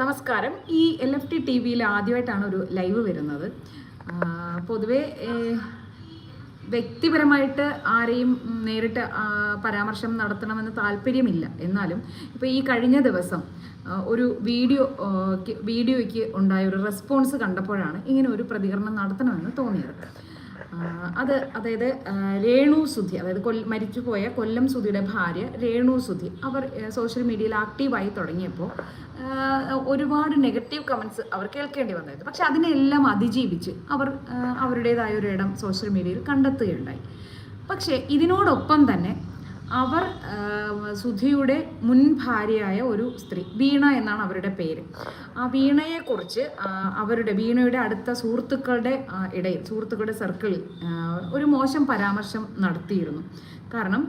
നമസ്കാരം. ഈ L F T T വിയിൽ ആദ്യമായിട്ടാണ് ഒരു ലൈവ് വരുന്നത്. പൊതുവേ വ്യക്തിപരമായിട്ട് ആരെയും നേരിട്ട് പരാമർശം നടത്തണമെന്ന് താല്പര്യമില്ല. എന്നാലും ഇപ്പോൾ ഈ കഴിഞ്ഞ ദിവസം ഒരു വീഡിയോ വീഡിയോയ്ക്ക് ഉണ്ടായ ഒരു റെസ്പോൺസ് കണ്ടപ്പോഴാണ് ഇങ്ങനെ ഒരു പ്രതികരണം നടത്തണമെന്ന് തോന്നിയത്. അത് അതായത് രേണു സുധി അതായത് കൊൽ മരിച്ചുപോയ കൊല്ലം സുധിയുടെ ഭാര്യ രേണു സുധി അവർ സോഷ്യൽ മീഡിയയിൽ ആക്റ്റീവായി തുടങ്ങിയപ്പോൾ ഒരുപാട് നെഗറ്റീവ് കമൻസ് അവർ കേൾക്കേണ്ടി വന്നായിരുന്നു. പക്ഷെ അതിനെല്ലാം അതിജീവിച്ച് അവർ അവരുടേതായ ഒരു ഇടം സോഷ്യൽ മീഡിയയിൽ കണ്ടെത്തുകയുണ്ടായി. പക്ഷേ ഇതിനോടൊപ്പം തന്നെ അവർ സുധിയുടെ മുൻ ഭാര്യയായ ഒരു സ്ത്രീ വീണ എന്നാണ് അവരുടെ പേര്. ആ വീണയെക്കുറിച്ച് അവരുടെ വീണയുടെ അടുത്ത സുഹൃത്തുക്കളുടെ ഇടയിൽ സുഹൃത്തുക്കളുടെ സർക്കിളിൽ ഒരു മോശം പരാമർശം നടത്തിയിരുന്നു. കാരണം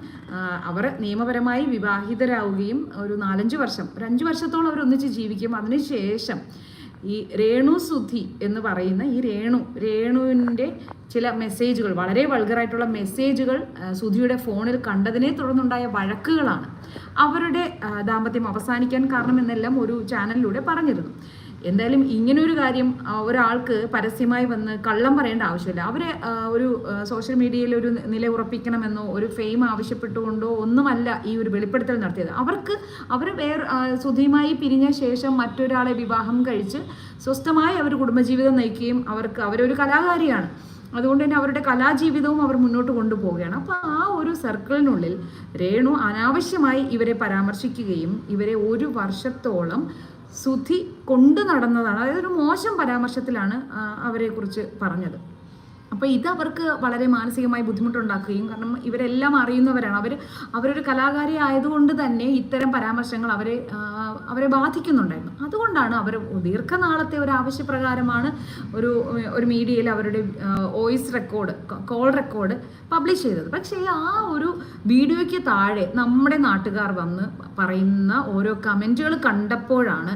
അവർ നിയമപരമായി വിവാഹിതരാവുകയും ഒരു നാലഞ്ച് വർഷം ഒരു അഞ്ച് വർഷത്തോളം അവർ ഒന്നിച്ച് ജീവിക്കും അതിനുശേഷം ഈ രേണു സുധി എന്ന് പറയുന്ന ഈ രേണു രേണുവിന്റെ ചില മെസ്സേജുകൾ വളരെ വൾഗറായിട്ടുള്ള മെസ്സേജുകൾ സുധിയുടെ ഫോണിൽ കണ്ടതിനെ തുടർന്നുണ്ടായ വഴക്കുകളാണ് അവരുടെ ദാമ്പത്യം അവസാനിക്കാൻ കാരണം എന്നെല്ലാം ഒരു ചാനലിലൂടെ പറഞ്ഞിരുന്നു. എന്തായാലും ഇങ്ങനൊരു കാര്യം ഒരാൾക്ക് പരസ്യമായി വന്ന് കള്ളം പറയേണ്ട ആവശ്യമില്ല. അവരെ ഒരു സോഷ്യൽ മീഡിയയിൽ ഒരു നില ഉറപ്പിക്കണമെന്നോ ഒരു ഫെയിം ആവശ്യപ്പെട്ടുകൊണ്ടോ ഒന്നുമല്ല ഈ ഒരു വെളിപ്പെടുത്തൽ നടത്തിയത്. അവർക്ക് അവർ വേർ സുധീമായി പിരിഞ്ഞ ശേഷം മറ്റൊരാളെ വിവാഹം കഴിച്ച് സ്വസ്ഥമായി അവർ കുടുംബജീവിതം നയിക്കുകയും അവർക്ക് അവരൊരു കലാകാരിയാണ്. അതുകൊണ്ട് തന്നെ അവരുടെ കലാജീവിതവും അവർ മുന്നോട്ട് കൊണ്ടുപോവുകയാണ്. അപ്പോൾ ആ ഒരു സർക്കിളിനുള്ളിൽ രേണു അനാവശ്യമായി ഇവരെ പരാമർശിക്കുകയും ഇവരെ ഒരു വർഷത്തോളം സുധി കൊണ്ടു നടന്നതാണ്. അതായത് ഒരു മോശം പരാമർശത്തിലാണ് അവരെക്കുറിച്ച് പറഞ്ഞത്. അപ്പോൾ ഇത് അവർക്ക് വളരെ മാനസികമായി ബുദ്ധിമുട്ടുണ്ടാക്കുകയും കാരണം ഇവരെല്ലാം അറിയുന്നവരാണ്. അവർ അവരൊരു കലാകാരി ആയതുകൊണ്ട് തന്നെ ഇത്തരം പരാമർശങ്ങൾ അവരെ അവരെ ബാധിക്കുന്നുണ്ടായിരുന്നു. അതുകൊണ്ടാണ് അവർ ദീർഘനാളത്തെ ഒരു ആവശ്യപ്രകാരമാണ് ഒരു ഒരു മീഡിയയിൽ അവരുടെ voice record call record publish ചെയ്തത്. പക്ഷേ ആ ഒരു വീഡിയോയ്ക്ക് താഴെ നമ്മുടെ നാട്ടുകാർ വന്ന് പറയുന്ന ഓരോ കമന്റുകൾ കണ്ടപ്പോഴാണ്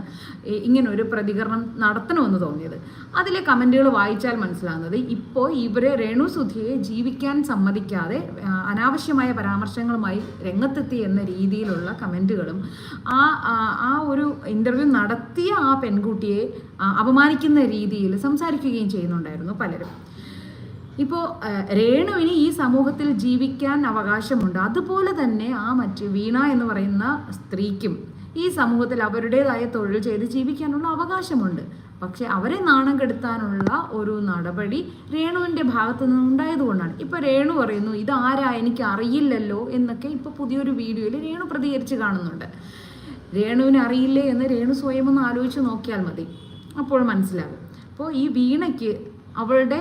ഇങ്ങനൊരു പ്രതികരണം നടത്തണമെന്ന് തോന്നിയത്. അതിലെ കമന്റുകൾ വായിച്ചാൽ മനസ്സിലാകുന്നത് ഇപ്പോൾ ഇവരെ രേണു സുധിയെ ജീവിക്കാൻ സമ്മതിക്കാതെ അനാവശ്യമായ പരാമർശങ്ങളുമായി രംഗത്തെത്തി എന്ന രീതിയിലുള്ള കമന്റുകളും ആ- ആ ഒരു ഇന്റർവ്യൂ നടത്തിയ ആ പെൺകുട്ടിയെ അപമാനിക്കുന്ന രീതിയിൽ സംസാരിക്കുകയും ചെയ്യുന്നുണ്ടായിരുന്നു പലരും. ഇപ്പോൾ രേണുവിന് ഈ സമൂഹത്തിൽ ജീവിക്കാൻ അവകാശമുണ്ട്. അതുപോലെ തന്നെ ആ മറ്റ് വീണ എന്ന് പറയുന്ന സ്ത്രീക്കും ഈ സമൂഹത്തിൽ അവരുടേതായ തൊഴിൽ ചെയ്ത് ജീവിക്കാനുള്ള അവകാശമുണ്ട്. പക്ഷെ അവരെ നാണം കെടുത്താനുള്ള ഒരു നടപടി രേണുവിന്റെ ഭാഗത്തു നിന്ന് ഉണ്ടായതുകൊണ്ടാണ് ഇപ്പോൾ രേണു പറയുന്നു ഇതാരാ എനിക്ക് അറിയില്ലല്ലോ എന്നൊക്കെ ഇപ്പോൾ പുതിയൊരു വീഡിയോയിൽ രേണു പ്രതികരിച്ച് കാണുന്നുണ്ട്. രേണുവിന് അറിയില്ലേ എന്ന് രേണു സ്വയം ഒന്ന് ആലോചിച്ച് നോക്കിയാൽ മതി. അപ്പോൾ മനസ്സിലാകും. അപ്പോൾ ഈ വീണയ്ക്ക് അവളുടെ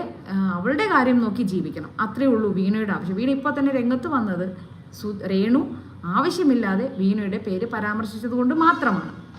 അവളുടെ കാര്യം നോക്കി ജീവിക്കണം. അത്രേ ഉള്ളൂ വീണയുടെ ആവശ്യം. വീണ ഇപ്പോൾ തന്നെ രംഗത്ത് വന്നത് സു രേണു ആവശ്യമില്ലാതെ വീണയുടെ പേര് പരാമർശിച്ചത് കൊണ്ട് മാത്രമാണ്.